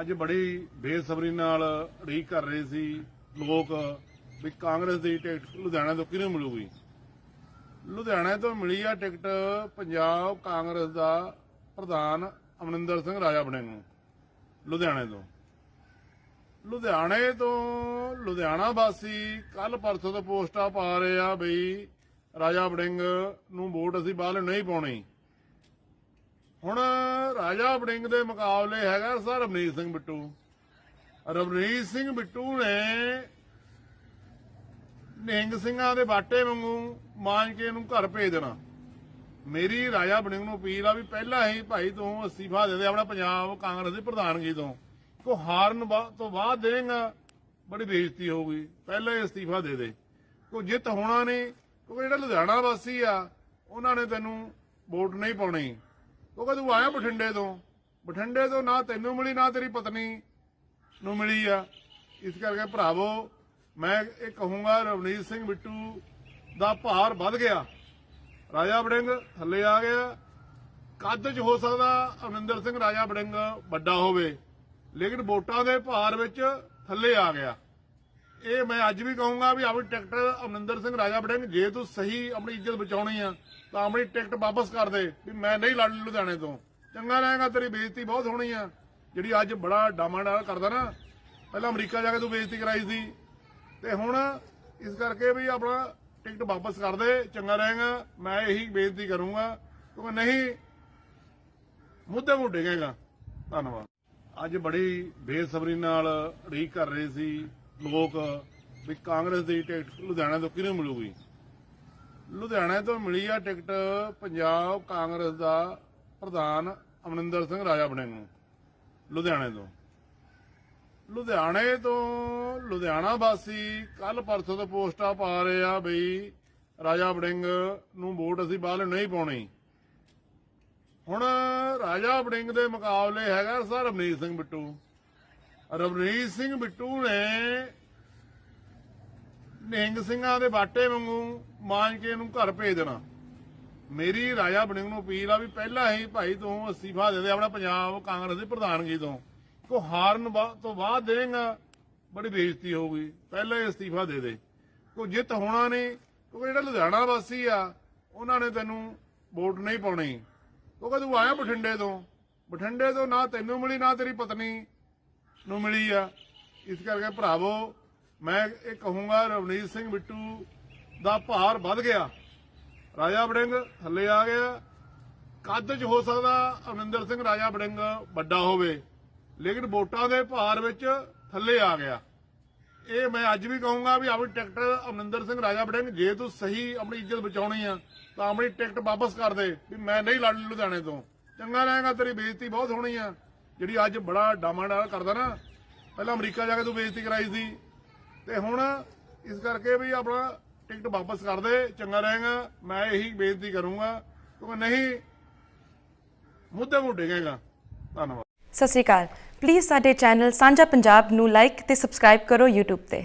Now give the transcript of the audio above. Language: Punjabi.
ਅੱਜ ਬੜੀ ਬੇਸਬਰੀ ਨਾਲ ਰੀ ਕਰ ਰਹੇ ਸੀ ਲੋਕ ਵੀ ਕਾਂਗਰਸ ਦੀ ਟਿਕਟ ਲੁਧਿਆਣਾ ਤੋਂ ਕਿਹਨੂੰ ਮਿਲੂਗੀ? ਲੁਧਿਆਣਾ ਤੋਂ ਮਿਲੀ ਆ ਟਿਕਟ ਪੰਜਾਬ ਕਾਂਗਰਸ ਦਾ ਪ੍ਰਧਾਨ ਅਮਰਿੰਦਰ ਸਿੰਘ ਰਾਜਾ ਬਣੇ ਨੂੰ, ਲੁਧਿਆਣੇ ਤੋਂ। ਲੁਧਿਆਣੇ ਤੋਂ ਲੁਧਿਆਣਾ ਵਾਸੀ ਕੱਲ ਪਰਸੋਂ ਤੋਂ ਪੋਸਟਾਂ ਪਾ ਰਹੇ ਆ ਬਈ ਰਾਜਾ ਵੜਿੰਗ ਨੂੰ ਵੋਟ ਅਸੀਂ ਬਾਹਰ ਨਹੀਂ ਪਾਉਣੀ। ਹੁਣ ਰਾਜਾ ਵੜਿੰਗ ਦੇ ਮੁਕਾਬਲੇ ਹੈਗਾ ਸਰ ਰਵਨੀਤ ਸਿੰਘ ਬਿੱਟੂ। ਰਵਨੀਤ ਸਿੰਘ ਬਿੱਟੂ ਨੇ ਨਿਹੰਗ ਸਿੰਘਾਂ ਦੇ ਬਾਟੇ ਵਾਂਗੂ ਮਾਂਜ ਕੇ ਇਹਨੂੰ ਘਰ ਭੇਜ ਦੇਣਾ। ਮੇਰੀ ਰਾਜਾ ਵੜਿੰਗ ਨੂੰ ਅਪੀਲ ਆ ਵੀ ਪਹਿਲਾਂ ਹੀ ਭਾਈ ਤੂੰ ਅਸਤੀਫਾ ਦੇ ਦੇ ਆਪਣਾ ਪੰਜਾਬ ਕਾਂਗਰਸ ਦੀ ਪ੍ਰਧਾਨਗੀ ਤੋਂ। ਕੋ ਹਾਰਨ ਬਾ- ਤੋਂ ਬਾਅਦ ਦੇਗਾ, ਬੜੀ ਬੇਇੱਜ਼ਤੀ ਹੋਊਗੀ ਪਹਿਲਾਂ ਹੀ ਅਸਤੀਫਾ ਦੇ ਦੇ। ਕੋ ਜਿੱਤ ਹੋਣਾ ਨਹੀਂ ਕਿਉਂਕਿ ਜਿਹੜਾ ਲੁਧਿਆਣਾ ਵਾਸੀ ਆ, ਉਹਨਾਂ ਨੇ ਤੈਨੂੰ ਵੋਟ ਨਹੀਂ ਪਾਉਣੀ। ਕਿਉਂਕਿ ਤੂੰ ਆਇਆ ਬਠਿੰਡੇ ਤੋਂ। ਬਠਿੰਡੇ ਤੋਂ ਨਾ ਤੈਨੂੰ ਮਿਲੀ, ਨਾ ਤੇਰੀ ਪਤਨੀ ਨੂੰ ਮਿਲੀ ਆ। ਇਸ ਕਰਕੇ ਭਰਾਵੋ, ਮੈਂ ਇਹ ਕਹੂੰਗਾ, ਰਵਨੀਤ ਸਿੰਘ ਬਿੱਟੂ ਦਾ ਭਾਰ ਵੱਧ ਗਿਆ। ਰਾਜਾ ਬੜਿੰਗ ਥੱਲੇ ਆ ਗਿਆ। ਕੱਦ 'ਚ ਹੋ ਸਕਦਾ ਅਮਰਿੰਦਰ ਸਿੰਘ ਰਾਜਾ ਬੜਿੰਗ ਵੱਡਾ ਹੋਵੇ, ਲੇਕਿਨ ਵੋਟਾਂ ਦੇ ਭਾਰ ਵਿੱਚ ਥੱਲੇ ਆ ਗਿਆ। ਇਹ ਮੈਂ ਅੱਜ ਵੀ ਕਹੂੰਗਾ ਵੀ ਆਪਣੀ ਟਿਕਟ ਅਮਰਿੰਦਰ ਸਿੰਘ ਰਾਜਾ ਵੜਿੰਗ, ਜੇ ਤੂੰ ਸਹੀ ਆਪਣੀ ਇੱਜ਼ਤ ਬਚਾਉਣੀ ਆ, ਤਾਂ ਆਪਣੀ ਟਿਕਟ ਵਾਪਸ ਕਰ ਦੇ ਵੀ ਮੈਂ ਨਹੀਂ ਲੜ ਲੁਧਿਆਣੇ ਤੋਂ। ਚੰਗਾ ਰਹੇਗਾ, ਤੇਰੀ ਬੇਇੱਜ਼ਤੀ ਬਹੁਤ ਹੋਣੀ ਆ। ਜਿਹੜੀ ਅੱਜ ਬੜਾ ਡਾਮਾਡਾਲ ਕਰਦਾ ਨਾ, ਪਹਿਲਾਂ ਅਮਰੀਕਾ ਜਾ ਕੇ ਤੂੰ ਬੇਇੱਜ਼ਤੀ ਕਰਾਈ ਸੀ। ਤੇ ਹੁਣ ਇਸ ਕਰਕੇ ਵੀ ਆਪਣਾ ਟਿਕਟ ਵਾਪਸ ਕਰ ਦੇ, ਚੰਗਾ ਰਹੇਗਾ, ਮੈਂ ਇਹੀ ਬੇਨਤੀ ਕਰੂੰਗਾ। ਕਿਉਂਕਿ ਨਹੀਂ, ਮੁੱਦੇ ਨੂੰ ਡਿੱਗੇਗਾ ਧੰਨਵਾਦ। ਅੱਜ ਬੜੀ ਬੇਸਬਰੀ ਨਾਲ ਰੀ ਕਰ ਰਹੇ ਸੀ। ਲੋਕ, ਵੀ ਕਾਂਗਰਸ ਦੀ ਟਿਕਟ ਲੁਧਿਆਣਾ ਤੋਂ ਕਿਹਨੂੰ ਮਿਲੂਗੀ ਲੁਧਿਆਣਾ ਤੋਂ ਮਿਲੀ ਆ ਟਿਕਟ ਪੰਜਾਬ ਕਾਂਗਰਸ ਦਾ ਪ੍ਰਧਾਨ ਅਮਰਿੰਦਰ ਸਿੰਘ ਰਾਜਾ ਬਣੇ ਨੂੰ, ਲੁਧਿਆਣੇ ਤੋਂ। ਲੁਧਿਆਣੇ ਤੋਂ ਲੁਧਿਆਣਾ ਵਾਸੀ ਕੱਲ ਪਰਸੋਂ ਤੋਂ ਪੋਸਟਾਂ ਪਾ ਰਹੇ ਆ ਬਈ ਰਾਜਾ ਵੜਿੰਗ ਨੂੰ ਵੋਟ ਅਸੀਂ ਬਾਹਰ ਨਹੀਂ ਪਾਉਣੀ। ਹੁਣ ਰਾਜਾ ਵੜਿੰਗ ਦੇ ਮੁਕਾਬਲੇ ਹੈਗਾ ਸਰ ਰਵਨੀਤ ਸਿੰਘ ਬਿੱਟੂ। ਰਵਨੀਤ ਸਿੰਘ ਬਿੱਟੂ ਨੇ ਨਿਹੰਗ ਸਿੰਘਾਂ ਦੇ ਬਾਟੇ ਵਾਂਗੂ ਮਾਂਜ ਕੇ ਇਹਨੂੰ ਘਰ ਭੇਜ ਦੇਣਾ। ਮੇਰੀ ਰਾਜਾ ਬਣਿੰਗ ਨੂੰ ਅਪੀਲ ਆ ਵੀ ਪਹਿਲਾਂ ਹੀ ਭਾਈ ਤੂੰ ਅਸਤੀਫਾ ਦੇ ਦੇ ਆਪਣਾ ਪੰਜਾਬ ਕਾਂਗਰਸ ਦੇ ਪ੍ਰਧਾਨਗੀ ਤੋਂ। ਕੋ ਹਾਰਨ ਬਾ- ਤੋਂ ਬਾਅਦ ਦੇਗਾ, ਬੜੀ ਬੇਇੱਜ਼ਤੀ ਹੋਊਗੀ ਪਹਿਲਾਂ ਹੀ ਅਸਤੀਫਾ ਦੇ ਦੇ। ਕੋ ਜਿੱਤ ਹੋਣਾ ਨਹੀਂ ਕਿਉਂਕਿ ਜਿਹੜਾ ਲੁਧਿਆਣਾ ਵਾਸੀ ਆ, ਉਹਨਾਂ ਨੇ ਤੈਨੂੰ ਵੋਟ ਨਹੀਂ ਪਾਉਣੀ। ਕਿਉਂਕਿ ਤੂੰ ਆਇਆ ਬਠਿੰਡੇ ਤੋਂ? ਬਠਿੰਡੇ ਤੋਂ ਨਾ ਤੈਨੂੰ ਮਿਲੀ, ਨਾ ਤੇਰੀ ਪਤਨੀ। ਨੂੰ ਮਿਲੀ ਆ। ਇਸ ਕਰਕੇ ਭਰਾਵੋ, ਮੈਂ ਇਹ ਕਹੂੰਗਾ, ਰਵਨੀਤ ਸਿੰਘ ਬਿੱਟੂ ਦਾ ਭਾਰ ਵੱਧ ਗਿਆ। ਰਾਜਾ ਵੜਿੰਗ ਥੱਲੇ ਆ ਗਿਆ। ਕੱਦ 'ਚ ਹੋ ਸਕਦਾ ਅਮਰਿੰਦਰ ਸਿੰਘ ਰਾਜਾ ਵੜਿੰਗ ਵੱਡਾ ਹੋਵੇ, ਲੇਕਿਨ ਵੋਟਾਂ ਦੇ ਭਾਰ ਵਿੱਚ ਥੱਲੇ ਆ ਗਿਆ। ਇਹ ਮੈਂ ਅੱਜ ਵੀ ਕਹੂੰਗਾ ਵੀ ਆਪਣੀ ਟਿਕਟ ਅਮਰਿੰਦਰ ਸਿੰਘ ਰਾਜਾ ਬੜਿੰਗ ਜੇ ਤੂੰ ਸਹੀ ਆਪਣੀ ਇੱਜ਼ਤ ਬਚਾਉਣੀ ਆ, ਤਾਂ ਆਪਣੀ ਟਿਕਟ ਵਾਪਸ ਕਰ ਦੇ, ਵੀ ਮੈਂ ਨਹੀਂ ਲੜ ਲੁਧਿਆਣੇ ਤੋਂ। ਚੰਗਾ ਰਹੇਗਾ, ਤੇਰੀ ਬੇਇੱਜ਼ਤੀ ਬਹੁਤ ਹੋਣੀ ਆ। ਜਿਹੜੀ ਅੱਜ ਬੜਾ ਡਾਮਾਡਾਲ ਕਰਦਾ ਨਾ, ਪਹਿਲਾਂ ਅਮਰੀਕਾ ਜਾ ਕੇ ਤੂੰ ਬੇਇੱਜ਼ਤੀ ਕਰਾਈ ਸੀ। ਤੇ ਹੁਣ ਇਸ ਕਰਕੇ ਵੀ ਆਪਣਾ ਟਿਕਟ ਵਾਪਸ ਕਰ ਦੇ, ਚੰਗਾ ਰਹੇਗਾ, ਮੈਂ ਇਹੀ ਬੇਨਤੀ ਕਰੂੰਗਾ। ਕਿਉਂਕਿ ਨਹੀਂ ਮੁੱਦੇ ਨੂੰ ਡਿੱਗੇਗਾ ਧੰਨਵਾਦ। ਸਤਿ ਸ਼੍ਰੀ ਅਕਾਲ। ਪਲੀਜ਼ ਸਾਡੇ ਚੈਨਲ ਸਾਂਝਾ ਪੰਜਾਬ ਨੂੰ ਲਾਈਕ ਤੇ ਸਬਸਕ੍ਰਾਈਬ ਕਰੋ YouTube ਤੇ।